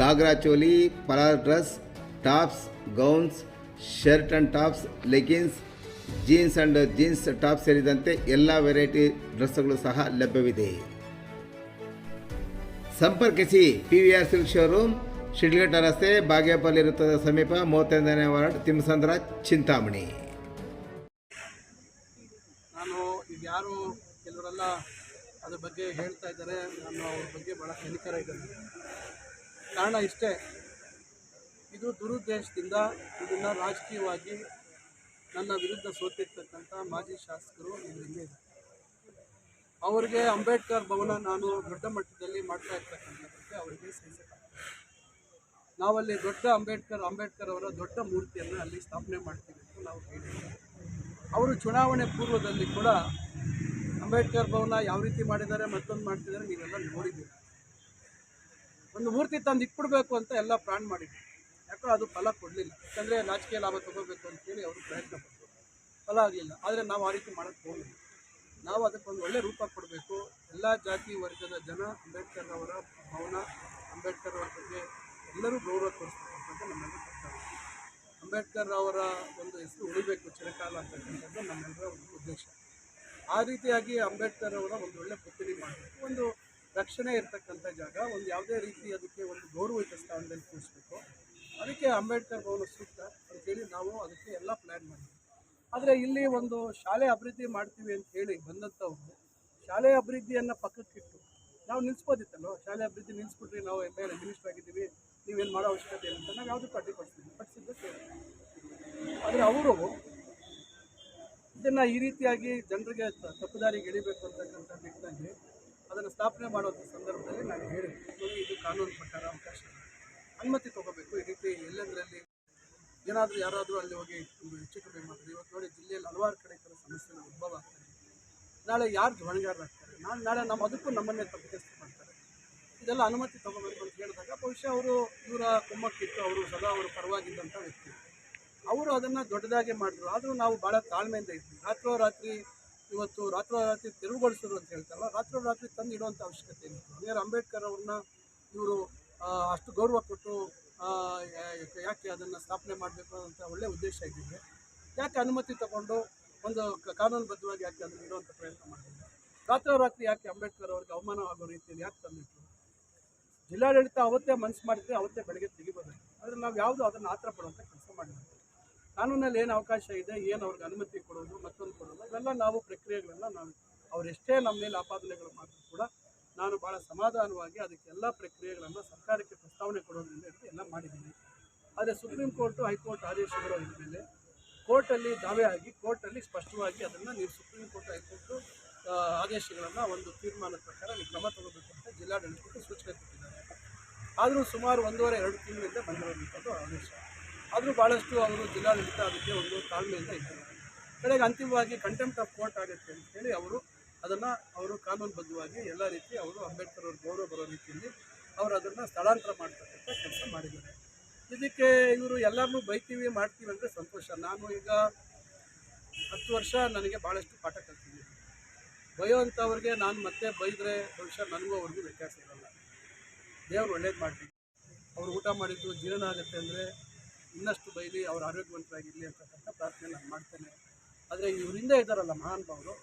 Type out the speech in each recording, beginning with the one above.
Ghagra choli ಪಲಾರ್ dress, tops, gowns, shirt and tops leggings jeans and jeans top ಸೇರಿದಂತೆ ಎಲ್ಲ variety ಡ್ರೆಸ್ಗಳು ಸಹ ಲಭ್ಯವಿದೆ. ಸಂಪರ್ಕಿಸಿ P V R silk showroom, Sidlaghatta ರಸ್ತೆ, ಬಾಗೇಪಲ್ಲಿ ವೃತ್ತದ ಸಮೀಪ, ಮೂವತ್ತೈದನೇ ವಾರ್ಡ್, ತಿಮ್ಮಸಂದ್ರ, ಚಿಂತಾಮಣಿ. ನಾನು ಈಗ ಯಾರು ಕೆಲವರೆಲ್ಲ ಅದ್ರ ಬಗ್ಗೆ ಹೇಳ್ತಾ ಇದ್ದಾರೆ. ನಾನು ಅವ್ರ ಬಗ್ಗೆ ಭಾಳ ಕನಿಕರ ಇದ್ದೇನೆ. ಕಾರಣ ಇಷ್ಟೇ. ಇದು ದುರುದ್ದೇಶದಿಂದ ಇದನ್ನು ರಾಜಕೀಯವಾಗಿ ನನ್ನ ವಿರುದ್ಧ ಸೋತಿರ್ತಕ್ಕಂಥ ಮಾಜಿ ಶಾಸಕರು ಇದರಿಂದ ಇದೆ ಅವರಿಗೆ ಅಂಬೇಡ್ಕರ್ ಭವನ ನಾನು ದೊಡ್ಡ ಮಟ್ಟದಲ್ಲಿ ಮಾಡ್ತಾ ಇರ್ತಕ್ಕಂಥದ್ದಕ್ಕೆ ಅವರಿಗೆ ಸಹಿಸಕ್ಕಾಗ್ತದೆ ನಾವಲ್ಲಿ ದೊಡ್ಡ ಅಂಬೇಡ್ಕರ್ ಅಂಬೇಡ್ಕರ್ ಅವರ ದೊಡ್ಡ ಮೂರ್ತಿಯನ್ನು ಅಲ್ಲಿ ಸ್ಥಾಪನೆ ಮಾಡ್ತೀವಿ ಅಂತ ನಾವು ಹೇಳಿದ್ದೀವಿ. ಅವರು ಚುನಾವಣೆ ಪೂರ್ವದಲ್ಲಿ ಕೂಡ ಅಂಬೇಡ್ಕರ್ ಭವನ ಯಾವ ರೀತಿ ಮಾಡಿದ್ದಾರೆ, ಮತ್ತೊಂದು ಮಾಡ್ತಿದ್ದಾರೆ, ನೀವೆಲ್ಲ ನೋಡಿದ್ದೀರಿ. ಒಂದು ಮೂರ್ತಿ ತಂದು ಇಟ್ಬಿಡ್ಬೇಕು ಅಂತ ಎಲ್ಲ ಪ್ಲಾನ್ ಮಾಡಿದ್ರು. ಯಾಕೋ ಅದು ಫಲ ಕೊಡಲಿಲ್ಲ. ಯಾಕಂದರೆ ರಾಜಕೀಯ ಲಾಭ ತಗೋಬೇಕು ಅಂತೇಳಿ ಅವರು ಪ್ರಯತ್ನ ಪಟ್ಟರು. ಫಲ ಆಗಲಿಲ್ಲ. ಆದರೆ ನಾವು ಆ ರೀತಿ ಮಾಡೋಕ್ಕೆ ಹೋಗಲಿಲ್ಲ ನಾವು ಅದಕ್ಕೊಂದು ಒಳ್ಳೆ ರೂಪ ಕೊಡಬೇಕು. ಎಲ್ಲ ಜಾತಿ ವರ್ಗದ ಜನ ಅಂಬೇಡ್ಕರ್ ಅವರ ಭವನ ಅಂಬೇಡ್ಕರ್ ಅವರ ಬಗ್ಗೆ ಎಲ್ಲರೂ ಗೌರವ ತೋರಿಸ್ತಕ್ಕಂಥದ್ದು ನಮ್ಮೆಲ್ಲರ ಕರ್ತವ್ಯ ಅಂಬೇಡ್ಕರ್ ಅವರ ಒಂದು ಹೆಸರು ಉಳಿಬೇಕು ಚಿರಕಾಲ ಅಂತಕ್ಕಂಥದ್ದು ನಮ್ಮೆಲ್ಲರ ಒಂದು ಉದ್ದೇಶ. ಆ ರೀತಿಯಾಗಿ ಅಂಬೇಡ್ಕರ್ ಅವರ ಒಂದು ಒಳ್ಳೆ ಪುತ್ಥಳಿ ಮಾಡಬೇಕು. ಒಂದು ರಕ್ಷಣೆ ಇರತಕ್ಕಂಥ ಜಾಗ, ಒಂದು ಯಾವುದೇ ರೀತಿ ಅದಕ್ಕೆ ಒಂದು ಗೌರವಯುತ ಸ್ಥಾನದಲ್ಲಿ ಕೂರಿಸ್ಬೇಕು. ಅದಕ್ಕೆ ಅಂಬೇಡ್ಕರ್ ಭವನ ಸೂಕ್ತ ಅಂತೇಳಿ ನಾವು ಅದಕ್ಕೆ ಎಲ್ಲ ಪ್ಲ್ಯಾನ್ ಮಾಡಿದ್ವಿ. ಆದರೆ ಇಲ್ಲಿ ಒಂದು ಶಾಲೆ ಅಭಿವೃದ್ಧಿ ಮಾಡ್ತೀವಿ ಅಂತ ಹೇಳಿ ಬಂದಂಥವ್ರು ಶಾಲೆ ಅಭಿವೃದ್ಧಿಯನ್ನು ಪಕ್ಕಕ್ಕಿಟ್ಟು, ನಾವು ನಿಲ್ಲಿಸ್ಬೋದಿತ್ತಲ್ಲೋ ಶಾಲೆ ಅಭಿವೃದ್ಧಿ ನಿಲ್ಲಿಸ್ಬಿಟ್ರಿ ನಾವು ಹೇಳಿ ಮಿನಿಸ್ಟರ್ ಆಗಿದ್ದೀವಿ, ನೀವೇನು ಮಾಡೋ ಅವಶ್ಯಕತೆ ಇಲ್ಲ ಅಂತ ನಾವು ಯಾವುದಕ್ಕೂ ಅಡ್ಡಿಪಡಿಸ್ತೀವಿ ಪಡಿಸಿದ್ದು ಸೇರಿ ಆದರೆ ಅವರು ಇದನ್ನು ಈ ರೀತಿಯಾಗಿ ಜನರಿಗೆ ತಪ್ಪುದಾರಿಗೆ ತಪ್ಪು ದಾರಿಗೆ ಎಳಿಬೇಕು ಅಂತಕ್ಕಂಥ ಮಾಡುವಂಥ ಸಂದರ್ಭದಲ್ಲಿ ನಾನು ಹೇಳಿದ್ವಿ ನೋಡಿ, ಇದು ಕಾನೂನು ಪ್ರಕಾರ ಅವಕಾಶ. ಅನುಮತಿ ತಗೋಬೇಕು. ಈ ರೀತಿ ಎಲ್ಲೆಂದರಲ್ಲಿ ಏನಾದರೂ ಯಾರಾದರೂ ಅಲ್ಲಿ ಹೋಗಿ ಹೆಚ್ಚು ಕಡಿಮೆ ಮಾಡಿದ್ರೆ ಇವತ್ತು ನೋಡಿ, ಜಿಲ್ಲೆಯಲ್ಲಿ ಹಲವಾರು ಕಡೆ ಥರ ಸಮಸ್ಯೆಗಳು ಉದ್ಭವ ಆಗ್ತದೆ ನಾಳೆ ಯಾರು ಹೊಣೆಗಾರರಾಗ್ತಾರೆ ನಾನು ನಾಳೆ ನಮ್ಮ, ಅದಕ್ಕೂ ನಮ್ಮನ್ನೇ ತಪ್ಪಿಸ್ತು ಮಾಡ್ತಾರೆ. ಇದೆಲ್ಲ ಅನುಮತಿ ತಗೋಬೇಕು ಅಂತ ಹೇಳಿದಾಗ ಬಹುಶಃ ಅವರು ಇವರ ಕುಮ್ಮಕ್ಕಿತ್ತು, ಅವರು ಸದಾ ಅವರು ಪರವಾಗಿದ್ದಂಥ ವ್ಯಕ್ತಿ. ಅವರು ಅದನ್ನು ದೊಡ್ಡದಾಗಿ ಮಾಡಿದ್ರು. ಆದರೂ ನಾವು ಭಾಳ ತಾಳ್ಮೆಯಿಂದ ಇದ್ವಿ. ರಾತ್ರೋರಾತ್ರಿ ಇವತ್ತು ರಾತ್ರೋರಾತ್ರಿ ತೆರವುಗೊಳಿಸಿದ್ರು ಅಂತ ಹೇಳ್ತಾರಲ್ಲ, ರಾತ್ರೋರಾತ್ರಿ ತಂದು ಇಡುವಂಥ ಅವಶ್ಯಕತೆ ಇಲ್ಲ. ನೇರ ಅಂಬೇಡ್ಕರ್ ಅವ್ರನ್ನ ಇವರು ಅಷ್ಟು ಗೌರವ ಕೊಟ್ಟು ಯಾಕೆ ಅದನ್ನು ಸ್ಥಾಪನೆ ಮಾಡಬೇಕು ಅಂತ ಒಳ್ಳೆಯ ಉದ್ದೇಶ ಇದ್ದಿದೆ. ಯಾಕೆ ಅನುಮತಿ ತಗೊಂಡು ಒಂದು ಕಾನೂನುಬದ್ಧವಾಗಿ ಯಾಕೆ ಅದನ್ನು ಇಡುವಂಥ ಪ್ರಯತ್ನ ಮಾಡಿದ್ರು? ರಾತ್ರೋರಾತ್ರಿ ಯಾಕೆ ಅಂಬೇಡ್ಕರ್ ಅವ್ರಿಗೆ ಅವಮಾನ ಆಗೋ ರೀತಿಯಲ್ಲಿ ಯಾಕೆ ತಂದಿತ್ತು ಜಿಲ್ಲಾಡಳಿತ ಅವತ್ತೇ ಮನಸ್ಸು ಮಾಡಿದ್ರೆ ಅವತ್ತೇ ಬೆಳಗ್ಗೆ ತೆಗಿಬೋದು ಆದರೆ ನಾವು ಯಾವುದು ಅದನ್ನು ಆತ್ರ ಪಡುವಂಥ ಕೆಲಸ ಕಾನೂನಲ್ಲಿ ಏನು ಅವಕಾಶ ಇದೆ, ಏನು ಅವ್ರಿಗೆ ಅನುಮತಿ ಕೊಡೋದು, ಮತ್ತೊಂದು ಕೊಡೋದು, ಇವೆಲ್ಲ ನಾವು ಪ್ರಕ್ರಿಯೆಗಳನ್ನು ನಾವು ಅವರೆಷ್ಟೇ ನಮ್ಮ ಮೇಲೆ ಆಪಾದನೆಗಳು ಮಾಡಿದ್ರು ಕೂಡ ನಾನು ಭಾಳ ಸಮಾಧಾನವಾಗಿ ಅದಕ್ಕೆಲ್ಲ ಪ್ರಕ್ರಿಯೆಗಳನ್ನು ಸರ್ಕಾರಕ್ಕೆ ಪ್ರಸ್ತಾವನೆ ಕೊಡೋದ್ರಿಂದ ಹಿಡಿದು ಎಲ್ಲ ಮಾಡಿದ್ದೀನಿ. ಆದರೆ ಸುಪ್ರೀಂ ಕೋರ್ಟು, ಹೈಕೋರ್ಟ್ ಆದೇಶಗಳು ಇದ್ದ ಮೇಲೆ ಕೋರ್ಟಲ್ಲಿ ದಾವೆ ಆಗಿ, ಕೋರ್ಟಲ್ಲಿ ಸ್ಪಷ್ಟವಾಗಿ ಅದನ್ನು ನೀವು ಸುಪ್ರೀಂ ಕೋರ್ಟ್, ಹೈಕೋರ್ಟು ಆದೇಶಗಳನ್ನು ಒಂದು ತೀರ್ಮಾನದ ಪ್ರಕಾರ ನೀವು ಕ್ರಮ ತಗೋಬೇಕು ಅಂತ ಜಿಲ್ಲಾಡಳಿತಕ್ಕೆ ಸೂಚನೆ ಕೊಟ್ಟಿದ್ದಾರೆ. ಆದರೂ ಸುಮಾರು ಒಂದೂವರೆ, ಎರಡು ತಿಂಗಳಿಂದ ಬಂದಿರೋದಂಥದ್ದು ಆದೇಶ. ಆದರೂ ಭಾಳಷ್ಟು ಅವರು ಜಿಲ್ಲಾಡಳಿತ ಅದಕ್ಕೆ ಒಂದು ತಾಳ್ಮೆಯಿಂದ ಇದ್ದಾರೆ. ಕಡೆಗೆ ಅಂತಿಮವಾಗಿ ಕಂಟೆಂಪ್ಟ್ ಆಫ್ ಕೋರ್ಟ್ ಆಗುತ್ತೆ ಅಂತೇಳಿ ಅವರು ಅದನ್ನು ಅವರು ಕಾನೂನುಬದ್ಧವಾಗಿ ಎಲ್ಲ ರೀತಿ ಅವರು ಅಂಬೇಡ್ಕರ್ ಅವ್ರ ಗೌರವ ಬರೋ ರೀತಿಯಲ್ಲಿ ಅವರು ಅದನ್ನು ಸ್ಥಳಾಂತರ ಮಾಡ್ತಕ್ಕಂಥ ಕೆಲಸ ಮಾಡಿದ್ದಾರೆ. ಇದಕ್ಕೆ ಇವರು ಎಲ್ಲರನ್ನೂ ಬೈತೀವಿ, ಮಾಡ್ತೀವಿ ಅಂದರೆ ಸಂತೋಷ. ನಾನು ಈಗ ಹತ್ತು ವರ್ಷ ನನಗೆ ಭಾಳಷ್ಟು ಪಾಠ ಕಲ್ತಿದ್ದೀನಿ. ಬೈಯೋವಂಥವ್ರಿಗೆ ನಾನು ಮತ್ತೆ ಬೈದರೆ ಬಹುಶಃ ನನಗೂ ಅವ್ರಿಗೂ ವ್ಯತ್ಯಾಸ ಇರಲ್ಲ. ದೇವ್ರು ಒಳ್ಳೇದು ಮಾಡ್ತೀವಿ ಅವ್ರು ಊಟ ಮಾಡಿದ್ದು ಜೀರ್ಣ ಆಗುತ್ತೆ ಅಂದರೆ ಇನ್ನಷ್ಟು ಬೈಲಿ ಅವ್ರು ಆರೋಗ್ಯವಂತರಾಗಿರಲಿ ಅಂತಕ್ಕಂಥ ಪ್ರಾರ್ಥನೆ ನಾನು ಮಾಡ್ತೇನೆ. ಆದರೆ ಇವರಿಂದ ಇದ್ದಾರಲ್ಲ ಮಹಾನುಭಾವರು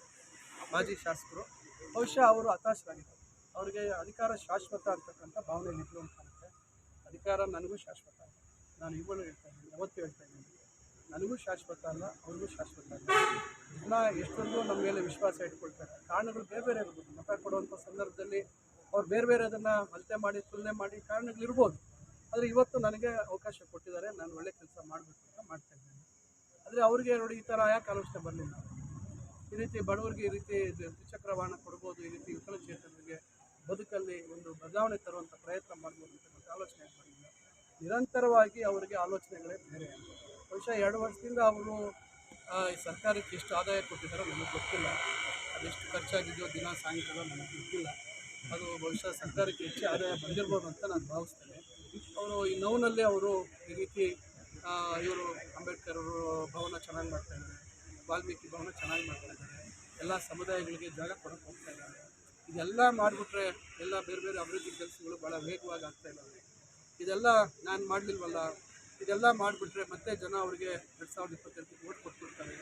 ಮಾಜಿ ಶಾಸಕರು, ಬಹುಶಃ ಅವರು ಹತಾಶರಾಗಿದ್ದಾರೆ. ಅವರಿಗೆ ಅಧಿಕಾರ ಶಾಶ್ವತ ಅಂತಕ್ಕಂಥ ಭಾವನೆ ಇದ್ರು ಅಂತ ಕಾಣುತ್ತೆ. ಅಧಿಕಾರ ನನಗೂ ಶಾಶ್ವತ ನಾನು ಇವುಗಳು ಹೇಳ್ತಾ ಇದ್ದೀನಿ, ಯಾವತ್ತೂ ಹೇಳ್ತಾ ಇದ್ದೀನಿ. ನನಗೂ ಶಾಶ್ವತ ಅಲ್ಲ, ಅವ್ರಿಗೂ ಶಾಶ್ವತ ಅಲ್ಲ. ಜನ ಎಷ್ಟೊಂದು ನಮ್ಮ ಮೇಲೆ ವಿಶ್ವಾಸ ಇಟ್ಕೊಳ್ತಾರೆ. ಕಾರಣಗಳು ಬೇರೆ ಬೇರೆ ಇರ್ಬೋದು. ಮತ ಕೊಡುವಂಥ ಸಂದರ್ಭದಲ್ಲಿ ಅವ್ರು ಬೇರೆ ಬೇರೆ ಅದನ್ನು ಅಳತೆ ಮಾಡಿ, ತುಲನೆ ಮಾಡಿ ಕಾರಣಗಳಿರ್ಬೋದು. ಆದರೆ ಇವತ್ತು ನನಗೆ ಅವಕಾಶ ಕೊಟ್ಟಿದ್ದಾರೆ, ನಾನು ಒಳ್ಳೆ ಕೆಲಸ ಮಾಡಬೇಕು ಅಂತ ಮಾಡ್ತಾ ಇದ್ದೇನೆ. ಆದರೆ ಅವ್ರಿಗೆ ನೋಡಿ ಈ ಥರ ಯಾಕೆ ಆಲೋಚನೆ ಬರಲಿಲ್ಲ? ಈ ರೀತಿ ಬಡವರಿಗೆ ಈ ರೀತಿ ದ್ವಿ- ದ್ವಿಚಕ್ರ ವಾಹನ ಕೊಡ್ಬೋದು, ಈ ರೀತಿ ವಿಕಲಚೇತನರಿಗೆ ಬದುಕಲ್ಲಿ ಒಂದು ಬದಲಾವಣೆ ತರುವಂಥ ಪ್ರಯತ್ನ ಮಾಡ್ಬೋದು ಅಂತ ಆಲೋಚನೆ ಬರಲಿಲ್ಲ ನಿರಂತರವಾಗಿ ಅವರಿಗೆ ಆಲೋಚನೆಗಳೇ ಬೇರೆ. ಬಹುಶಃ ಎರಡು ವರ್ಷದಿಂದ ಅವರು ಈ ಸರ್ಕಾರಕ್ಕೆ ಎಷ್ಟು ಆದಾಯ ಕೊಟ್ಟಿದ್ದಾರೋ ನನಗೆ ಗೊತ್ತಿಲ್ಲ. ಅದೆಷ್ಟು ಖರ್ಚಾಗಿದೆಯೋ ದಿನ ಸಾಯಂಕಾಲ ನನಗೆ ಗೊತ್ತಿಲ್ಲ. ಅದು ಬಹುಶಃ ಸರ್ಕಾರಕ್ಕೆ ಹೆಚ್ಚು ಆದಾಯ ಬಂದಿರ್ಬೋದು ಅಂತ ನಾನು ಭಾವಿಸ್ತೇನೆ. ಅವರು ಈ ನೋವಿನಲ್ಲೇ ಅವರು ಈ ರೀತಿ ಇವರು ಅಂಬೇಡ್ಕರ್ ಅವರು ಭವನ ಚೆನ್ನಾಗಿ ಮಾಡ್ತಾ ಇದ್ದಾರೆ. ವಾಲ್ಮೀಕಿ ಭವನ ಚೆನ್ನಾಗಿ ಮಾಡ್ತಾ ಇದ್ದಾರೆ. ಎಲ್ಲ ಸಮುದಾಯಗಳಿಗೆ ಜಾಗ ಕೊಡೋಕೆ ಹೋಗ್ತಾ ಇದ್ದಾರೆ. ಇದೆಲ್ಲ ಮಾಡಿಬಿಟ್ರೆ ಎಲ್ಲ ಬೇರೆ ಬೇರೆ ಅಭಿವೃದ್ಧಿ ಕೆಲಸಗಳು ಭಾಳ ವೇಗವಾಗಿ ಆಗ್ತಾ ಇದ್ದಾವೆ. ಇದೆಲ್ಲ ನಾನು ಮಾಡಲಿಲ್ವಲ್ಲ? ಇದೆಲ್ಲ ಮಾಡಿಬಿಟ್ರೆ ಮತ್ತೆ ಜನ ಅವರಿಗೆ ಎರಡು ಸಾವಿರದ ಇಪ್ಪತ್ತೆರಡಕ್ಕೆ ಓಟ್ ಕೊಟ್ಬಿಡ್ತಾರೆ.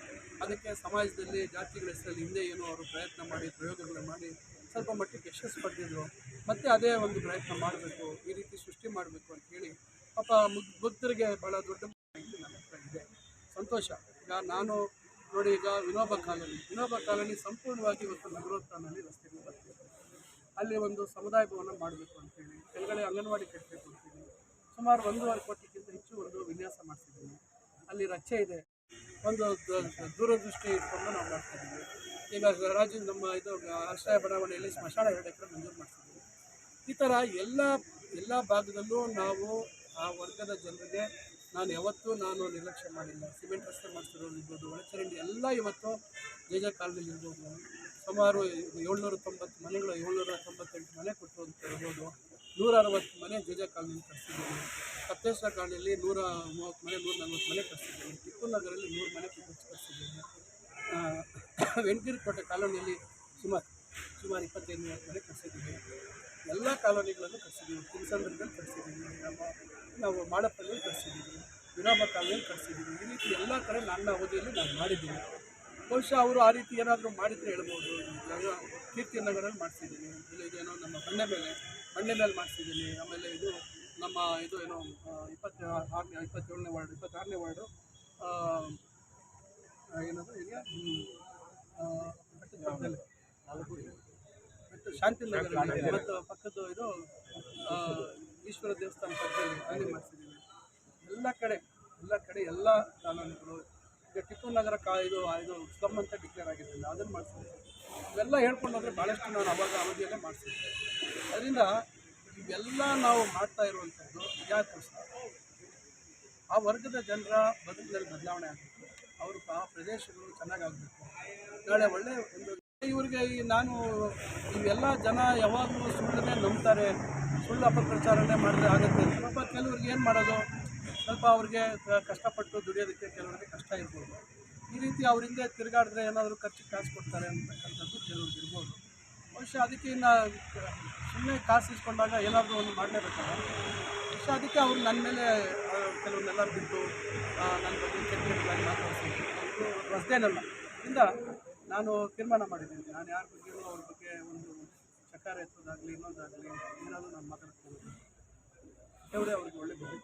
ಅದಕ್ಕೆ ಸಮಾಜದಲ್ಲಿ ಜಾತಿಗಳ ಹೆಸರಲ್ಲಿ ಹಿಂದೆ ಏನೋ ಅವರು ಪ್ರಯತ್ನ ಮಾಡಿ ಪ್ರಯೋಗಗಳು ಮಾಡಿ ಸ್ವಲ್ಪ ಮಟ್ಟಿಗೆ ಯಶಸ್ಸು ಪಡೆದಿದ್ರು. ಮತ್ತು ಅದೇ ಒಂದು ಪ್ರಯತ್ನ ಮಾಡಬೇಕು, ಈ ರೀತಿ ಸೃಷ್ಟಿ ಮಾಡಬೇಕು ಅಂತ ಹೇಳಿ ಪಾಪ ಮುಗ್ ಬುದ್ಧರಿಗೆ ಭಾಳ ದೊಡ್ಡ ನನ್ನ ಹತ್ರ ಇದೆ. ಸಂತೋಷ. ಈಗ ನಾನು ನೋಡಿ ಈಗ ವಿನೋಬ ಕಾಲನಿ. ವಿನೋಬ ಕಾಲನಿ ಸಂಪೂರ್ಣವಾಗಿ ಇವತ್ತು ನಗರೋತ್ಥಾನಲ್ಲಿ ರಸ್ತೆಗೆ ಬರ್ತಿದೆ. ಅಲ್ಲಿ ಒಂದು ಸಮುದಾಯ ಭವನ ಮಾಡಬೇಕು ಅಂತೇಳಿ ಕೆಳಗಡೆ ಅಂಗನವಾಡಿ ಕಟ್ಟಬೇಕು ಅಂತೇಳಿ ಸುಮಾರು ಒಂದೂವರೆ ಕೋಟಿಗಿಂತ ಹೆಚ್ಚು ಒಂದು ವಿನ್ಯಾಸ ಮಾಡ್ತಿದ್ದೀನಿ ಅಲ್ಲಿ ರಚ್ಚೆ ಇದೆ. ಒಂದು ದೂರದೃಷ್ಟಿ ಇಟ್ಕೊಂಡು ನಾವು ಮಾಡ್ತಾ ಇದ್ದೀವಿ ಈಗ ರಾಜ್ಯ ನಮ್ಮ ಇದು ಆಶ್ರಯ ಬಡಾವಣೆಯಲ್ಲಿ ಸ್ಮಶಾನ ಎರಡು ಎಕರೆ ಮಂಜೂರು ಮಾಡಿಸಿದ್ದೀವಿ ಈ ಥರ ಎಲ್ಲ ಎಲ್ಲ ಭಾಗದಲ್ಲೂ ನಾವು ಆ ವರ್ಗದ ಜನರಿಗೆ ನಾನು ಯಾವತ್ತೂ ನಾನು ನಿರ್ಲಕ್ಷ್ಯ ಮಾಡಿಲ್ಲ. ಸಿಮೆಂಟ್ ರಸ್ತೆ ಮಾಡಿಸಿರೋದಿರ್ಬೋದು ಒಳಚರಂಡಿ ಎಲ್ಲ ಇವತ್ತು ಜೇಜ ಕಾಲದಲ್ಲಿ ಇರ್ಬೋದು. ಸುಮಾರು ಏಳ್ನೂರ ತೊಂಬತ್ತು ಮನೆಗಳು, ಏಳ್ನೂರ ತೊಂಬತ್ತೆಂಟು ಮನೆ ಕೊಟ್ಟು ಅಂತ ಇರ್ಬೋದು ನೂರ ಅರವತ್ತು ಮನೆ ಜೇಜ ಜೆ ಕಟ್ಟಿಸಿದ್ದೀವಿ ಕತ್ತೇಶ್ವರ ಕಾಲನಿಯಲ್ಲಿ ನೂರ ಮೂವತ್ತು ಮನೆ, ನೂರ ನಲ್ವತ್ತು ಮನೆ ಕಟ್ಸಿದ್ದೀವಿ. ಟಿಪ್ಪು ನಗರಲ್ಲಿ ನೂರು ಮನೆ ಕಟ್ಸಿದ್ದೀವಿ. ವೆಂಕಟಗಿರಿ ಕೋಟೆ ಕಾಲೋನಿಯಲ್ಲಿ ಸುಮಾರು ಸುಮಾರು ಇಪ್ಪತ್ತೈದು, ಮೂವತ್ತು ಮನೆ ಎಲ್ಲ ಕಾಲೋನಿಗಳನ್ನು ಕಳಿಸಿದ್ದೀವಿ ತಿರುಸಂದ್ರದಲ್ಲಿ ಕಟ್ಸಿದ್ದೀವಿ ನಮ್ಮ, ನಾವು ಮಾಡಪ್ಪಲ್ಲಿ ಕಟ್ಸಿದ್ದೀವಿ ವಿರಾಮ ಕಾಲೋನಿ ಕಟ್ಸಿದ್ದೀವಿ ಈ ರೀತಿ ಎಲ್ಲ ಕಡೆ ನನ್ನ ಅವಧಿಯಲ್ಲಿ ನಾನು ಮಾಡಿದ್ದೀನಿ. ಬಹುಶಃ ಅವರು ಆ ರೀತಿ ಏನಾದರೂ ಮಾಡಿದರೆ ಹೇಳ್ಬೋದು. ಕೀರ್ತಿ ನಗರಲ್ಲಿ ಮಾಡಿಸಿದ್ದೀನಿ. ಇಲ್ಲ ಇದೇನೋ ನಮ್ಮ ಬಂಡೆ ಮೇಲೆ ಬಂಡೆ ಮೇಲೆ ಮಾಡಿಸಿದ್ದೀನಿ. ಆಮೇಲೆ ಇದು ನಮ್ಮ ಇದು ಏನೋ ಇಪ್ಪತ್ತ ಆರನೇ, ಇಪ್ಪತ್ತೇಳನೇ ವಾರ್ಡ್, ಇಪ್ಪತ್ತಾರನೇ ವಾರ್ಡು ಏನದು ಈಗ ಆ, ಮತ್ತು ಶಾಂತಿ ನಗರ ಮತ್ತು ಪಕ್ಕದ ಇದು ಈಶ್ವರ ದೇವಸ್ಥಾನ ಪಕ್ಕದಲ್ಲಿ ಅಲ್ಲಿ ಮಾಡಿಸಿದ್ದೀವಿ ಎಲ್ಲ ಕಡೆ ಎಲ್ಲ ಕಡೆ ಎಲ್ಲ ಕಾನೂನುಗಳು ಈಗ ಟಿಪ್ಪು ನಗರ ಕಾ ಇದು ಇದು ಸ್ಲಮ್ ಅಂತ ಡಿಕ್ಲೇರ್ ಆಗಿರಲಿಲ್ಲ ಅದನ್ನು ಮಾಡಿಸಿದ್ವಿ ಇವೆಲ್ಲ ಹೇಳ್ಕೊಂಡು ಹೋದರೆ ಭಾಳಷ್ಟು ನಾನು ಅವಾಗ ಅವಧಿಯಲ್ಲೇ ಮಾಡಿಸಿದ್ದೆ ಅದರಿಂದ ಇವೆಲ್ಲ ನಾವು ಮಾಡ್ತಾ ಇರುವಂಥದ್ದು ಯಾಕೆ ಆ ವರ್ಗದ ಜನರ ಬದುಕಿನಲ್ಲಿ ಬದಲಾವಣೆ ಆಗಬೇಕು. ಅವರು ಆ ಪ್ರದೇಶಗಳು ಚೆನ್ನಾಗಾಗಬೇಕು. ನಾಳೆ ಒಳ್ಳೆ ಒಂದು ಇವರಿಗೆ ಈ ನಾನು ಇವೆಲ್ಲ ಜನ ಯಾವಾಗಲೂ ಸುಳ್ಳನ್ನೇ ನಂಬ್ತಾರೆ, ಸುಳ್ಳು ಅಪಪ್ರಚಾರನೇ ಮಾಡಿದ್ರೆ ಆಗುತ್ತೆ. ಸ್ವಲ್ಪ ಕೆಲವ್ರಿಗೆ ಏನು ಮಾಡೋದು? ಸ್ವಲ್ಪ ಅವ್ರಿಗೆ ಕಷ್ಟಪಟ್ಟು ದುಡಿಯೋದಕ್ಕೆ ಕೆಲವರಿಗೆ ಕಷ್ಟ ಇರ್ಬೋದು. ಈ ರೀತಿ ಅವ್ರ ಹಿಂದೆ ತಿರುಗಾಡಿದ್ರೆ ಏನಾದರೂ ಖರ್ಚು ಕಾಸು ಕೊಡ್ತಾರೆ ಅಂತಕ್ಕಂಥದ್ದು ಕೆಲವ್ರಿಗೆ ಇರ್ಬೋದು. ಬಹುಶಃ ಅದಕ್ಕೆ ಇನ್ನು ಸುಮ್ಮನೆ ಕಾಸು ಇಸ್ಕೊಂಡಾಗ ಏನಾದರೂ ಒಂದು ಮಾಡಲೇಬೇಕಲ್ಲ ಬಹುಶಃ ಅದಕ್ಕೆ ಅವ್ರು ನನ್ನ ಮೇಲೆ ಕೆಲವನ್ನೆಲ್ಲ ಬಿಟ್ಟು ನನ್ನ ಬಗ್ಗೆ ಕೆಟ್ಟ ಇದು ರಸ್ತೆನಲ್ಲ. ಇಂದ ನಾನು ತೀರ್ಮಾನ ಮಾಡಿದ್ದೀನಿ. ನಾನು ಯಾರ ಬಗ್ಗೆಯೂ ಅವ್ರ ಬಗ್ಗೆ ಒಂದು ಚಕಾರ ಎತ್ತೋದಾಗಲಿ ಇನ್ನೊಂದಾಗಲಿ ಏನಾದರೂ ನಾನು ಮಾತಾಡ್ತೀನಿ. ದೇವರೇ ಅವ್ರಿಗೆ ಒಳ್ಳೆ ಬುದ್ಧಿ